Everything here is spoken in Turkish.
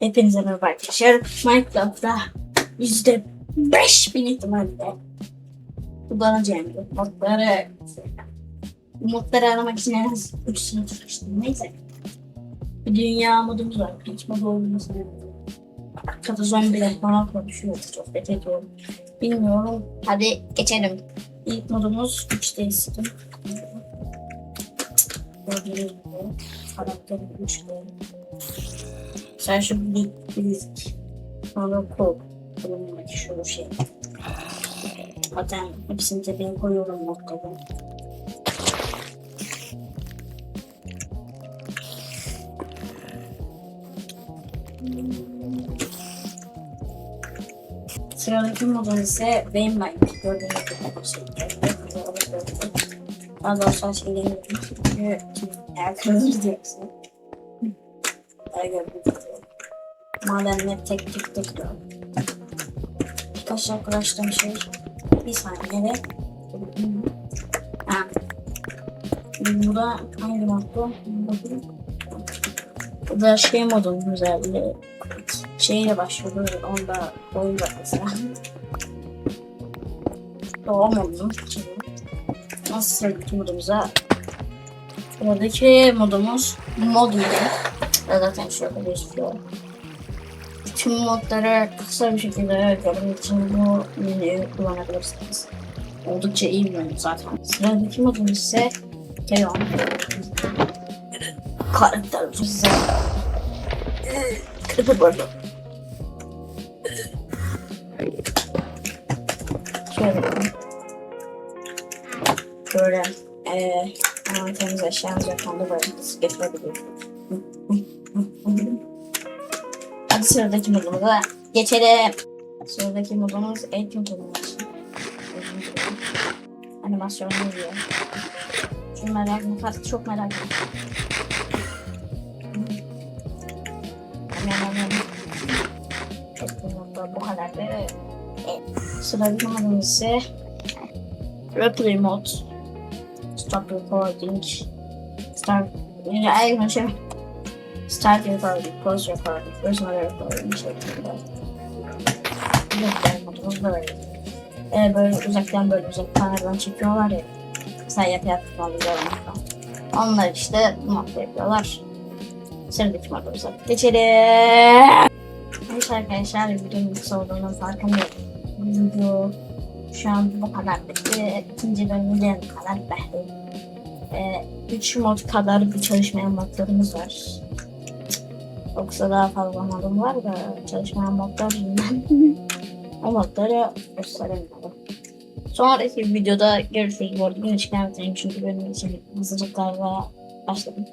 Hepinize merhaba arkadaşlar. Minecraft'ta yüzde beş bin ihtimalle kullanacağım modları. Modları aramak için en az 3 sene tutmuştum. Neyse. Bir dünya modumuz var. Hiç mod olması Kata zombiler falan konuşuyor. Sohbet ediyorum. Bilmiyorum. Hadi geçelim. İlk modumuz 3'te istedim. Gördüğünüz gibi. Karakteri 3'te. Sen şu bir bilezik. Sonra kol. Kolumdaki şu şey. Zaten hepsini tepeye koyuyorum noktada. Sıradaki model ise benim ben gördüğünüz gibi bir şey. Daha doğrusu şeylerini çünkü eğer kırılır diyorsa. Daha gördüğünüz. Madenleri tek tek tekliyorum. Taş arkadaşlarım şey. Bir saniye de. Ha. Bu da hangi moddu? Bu da şey modun güzelliği. Şeyle başlıyor. Onda oyun var mesela. Doğa modunu. Nasıl sıradaki modumuza? Sıradaki modumuz mod ile. Zaten şurada gözüküyor tüm modları kısa bir şekilde görmek için bu menüyü kullanabilirsiniz. Oldukça iyi bir menü zaten. Sıradaki modumuz ise Keyon. Karakter size. Kırpı burada. Şöyle. Böyle eee envanteriniz eşyanız yakanda böyle getirebiliyor. Hadi sıradaki modumuza geçelim. Sıradaki modumuz eğitim modumuz. Animasyon geliyor. Şunu merak ettim. Çok merak ettim. Çok bu kadar da. Sıradaki modumuz ise Replay mod. Stop recording. Start. Şey Start recording, close recording, personal recording şeklinde. Uzaktan modumuz. Ee, böyle uzaktan böyle uzaktan nereden çekiyorlar ya. Mesela yap yap falan. Onlar işte modda yapıyorlar. Sıradaki modumuza geçelim. Evet arkadaşlar videonun kısa olduğunun farkındayım. Video şu an bu kadar bitti. İkinci bölümden bu kadar. Ee, üç mod kadar bir çalışmayan modlarımız var. Yoksa daha fazla modum var da çalışmayan modlar yüzünden o modları gösteremiyorum. Sonraki videoda görüşürüz. Bu arada gün çıkartayım çünkü benim için hazırlıklarla başladım.